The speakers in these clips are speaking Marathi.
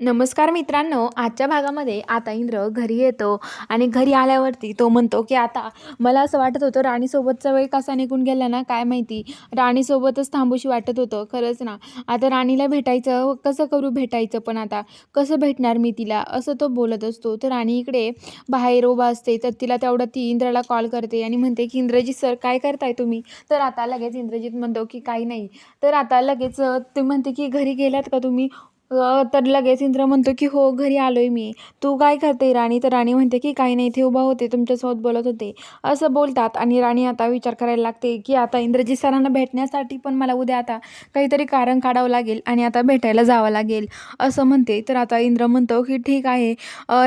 नमस्कार मित्रांनो आजच्या भागामध्ये आता इंद्र घरी येतो आणि घरी आल्यावरती तो म्हणतो की आता मला असं वाटत होतं राणीसोबतचा वेळ कसा निघून गेला ना काय माहिती? राणीसोबतच थांबूशी वाटत होतं खरंच ना. आता राणीला भेटायचं कसं करू भेटायचं पण आता? कसं भेटणार मी तिला? असं तो बोलत असतो. तर राणी इकडे बाहेर उभा असते तर तिला तेवढं ती इंद्राला कॉल करते आणि म्हणते की इंद्रजीत सर काय करताय तुम्ही? तर आता लगेच इंद्रजीत म्हणतो की काही नाही. तर आता लगेच ते म्हणते की घरी गेलात का तुम्ही? तर लगेच इंद्र म्हणतो की हो घरी आलोय मी. तू काय करते? राणी तर राणी म्हणते की काही नाही इथे उभा होते. तुमच्यासोबत बोलत होते. असं बोलतात आणि राणी आता विचार करायला लागते की आता इंद्रजीत सरांना भेटण्यासाठी पण मला उद्या आता काहीतरी कारण काढावं लागेल आणि आता भेटायला जावं लागेल. असं म्हणते. तर आता इंद्र म्हणतो की ठीक आहे.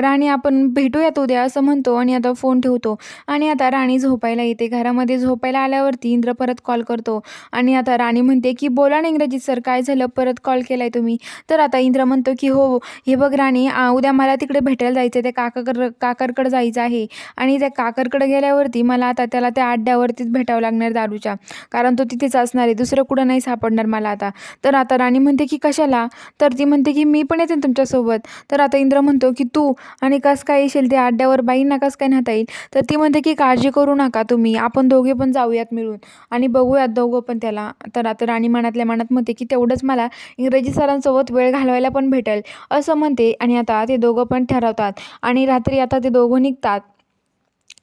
राणी आपण भेटूयात उद्या. असं म्हणतो आणि आता फोन ठेवतो. आणि आता राणी झोपायला येते. घरामध्ये झोपायला आल्यावरती इंद्र परत कॉल करतो. आणि आता राणी म्हणते की बोला ना इंग्रजीत सर काय झालं? परत कॉल केलाय तुम्ही. तर आता आता इंद्र म्हणतो की हो हे बघ राणी उद्या मला तिकडे भेटायला जायचं आहे त्या काकाकर काकरकडे जायचं आहे. आणि त्या काकरकडे गेल्यावरती मला आता त्याला त्या अड्ड्यावरतीच भेटावं लागणार दारूच्या. कारण तो तिथेच असणार आहे दुसरं कुठं नाही सापडणार मला आता. तर आता राणी म्हणते की कशाला? तर ती म्हणते की मी पण येते तुमच्यासोबत. तर आता इंद्र म्हणतो की तू आणि कसं काय येशील त्या अड्ड्यावर बाईंना कसं काय न्हाता येईल? तर ती म्हणते की काळजी करू नका तुम्ही आपण दोघे पण जाऊयात मिळून. आणि बघूयात दोघं पण त्याला. तर आता राणी मनातल्या मनात म्हणते की तेवढंच मला इंग्रजी सरांसोबत वेळ घाल घालवायला पण भेटेल. असं म्हणते आणि आता ते दोघं पण ठरवतात. आणि रात्री आता ते दोघं निघतात.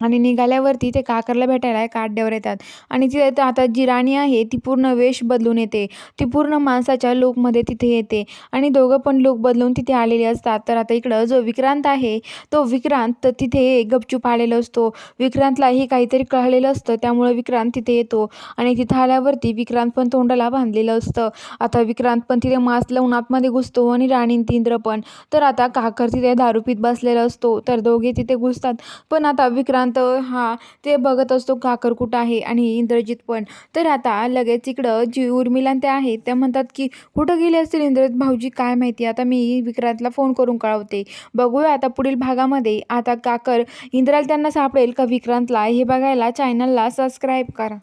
आणि निघाल्यावरती ते काकरला भेटायला एका येतात. आणि ती आता आता जी राणी आहे ती पूर्ण वेश बदलून येते. ती पूर्ण माणसाच्या लूकमध्ये तिथे येते. आणि दोघं पण लूक बदलून तिथे आलेले असतात. तर आता इकडं जो विक्रांत आहे तो विक्रांत तिथे गपचूप आलेला असतो. विक्रांतलाही काहीतरी कळलेलं असतं. त्यामुळे विक्रांत तिथे येतो. आणि तिथं आल्यावरती विक्रांत पण तोंडाला बांधलेलं असतं. आता विक्रांत पण तिथे मास्क लावून आतमध्ये घुसतो आणि राणी इंद्र पण. तर आता काकर तिथे दारू पीत बसलेला असतो. तर दोघे तिथे घुसतात. पण आता विक्रांत हा ते बघत असतो काकर कुठं आहे आणि इंद्रजित पण. तर आता लगेच इकडं जी उर्मिला त्या आहेत त्या म्हणतात की कुठं गेले असतील इंद्रजित भाऊजी? काय माहिती? आता मी विक्रांतला फोन करून कळवते. बघूया आता पुढील भागामध्ये. आता काकर इंद्राला त्यांना सापडेल का विक्रांतला? हे बघायला चॅनलला सबस्क्राईब करा.